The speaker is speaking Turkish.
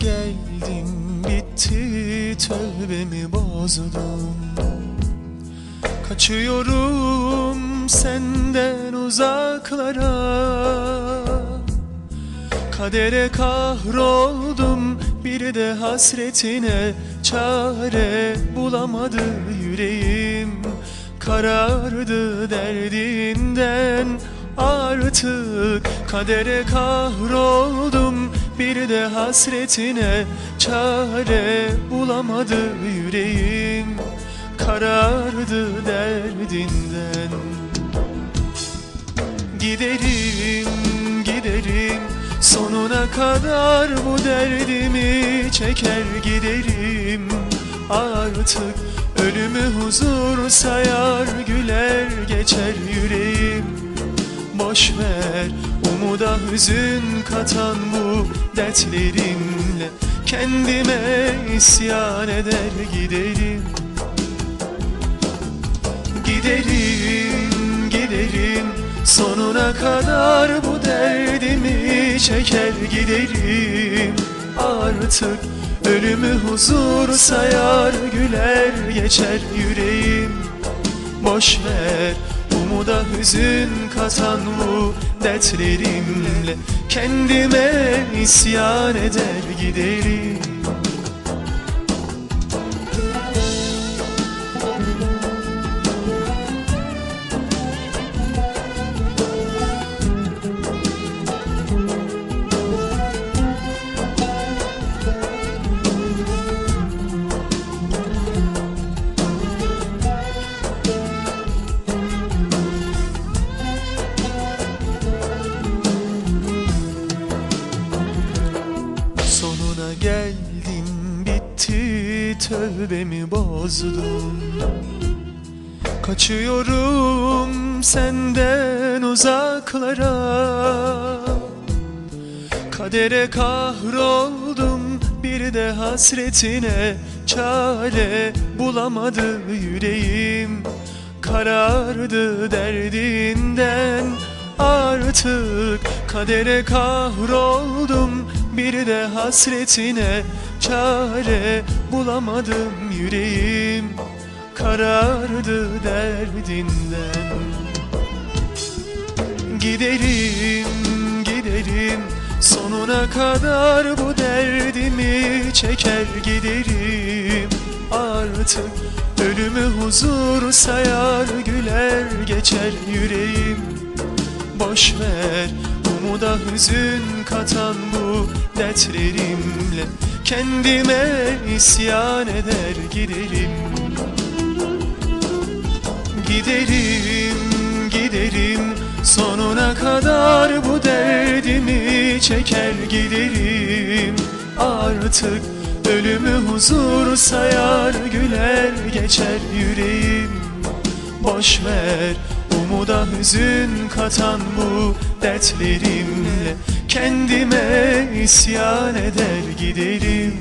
Geldim bitti tövbemi bozdum. Kaçıyorum senden uzaklara. Kadere kahroldum bir de hasretine çare bulamadı yüreğim. Karardı derdinden artık kadere kahroldum bir de hasretine çare bulamadı yüreğim. Karardı derdinden. Giderim, giderim Sonuna kadar bu derdimi çeker giderim. Artık ölümü huzur sayar güler geçer yüreğim. Boş ver umuda hüzün katan bu dertlerimle Kendime isyan eder giderim. Giderim, giderim Sonuna kadar bu derdimi çeker giderim. Artık ölümü huzur sayar güler geçer yüreğim. Boş ver umuda hüzün katan bu dertlerimle? Kendime isyan eder giderim tövbemi bozdum Kaçıyorum senden uzaklara. Kadere kahroldum bir de hasretine çare bulamadı yüreğim. Karardı derdinden artık. Kadere kahroldum bir de hasretine çare bulamadım yüreğim. Karardı derdinden. Giderim, giderim. Sonuna kadar bu derdimi çeker giderim. Artık ölümü huzur sayar güler geçer yüreğim. Boş ver umuda hüzün katan bu dertlerimle Kendime isyan eder giderim Giderim, giderim Sonuna kadar bu derdimi çeker giderim Artık ölümü huzur sayar güler geçer yüreğim. Boş ver umuda hüzün katan bu dertlerimle. Kendime isyan eder giderim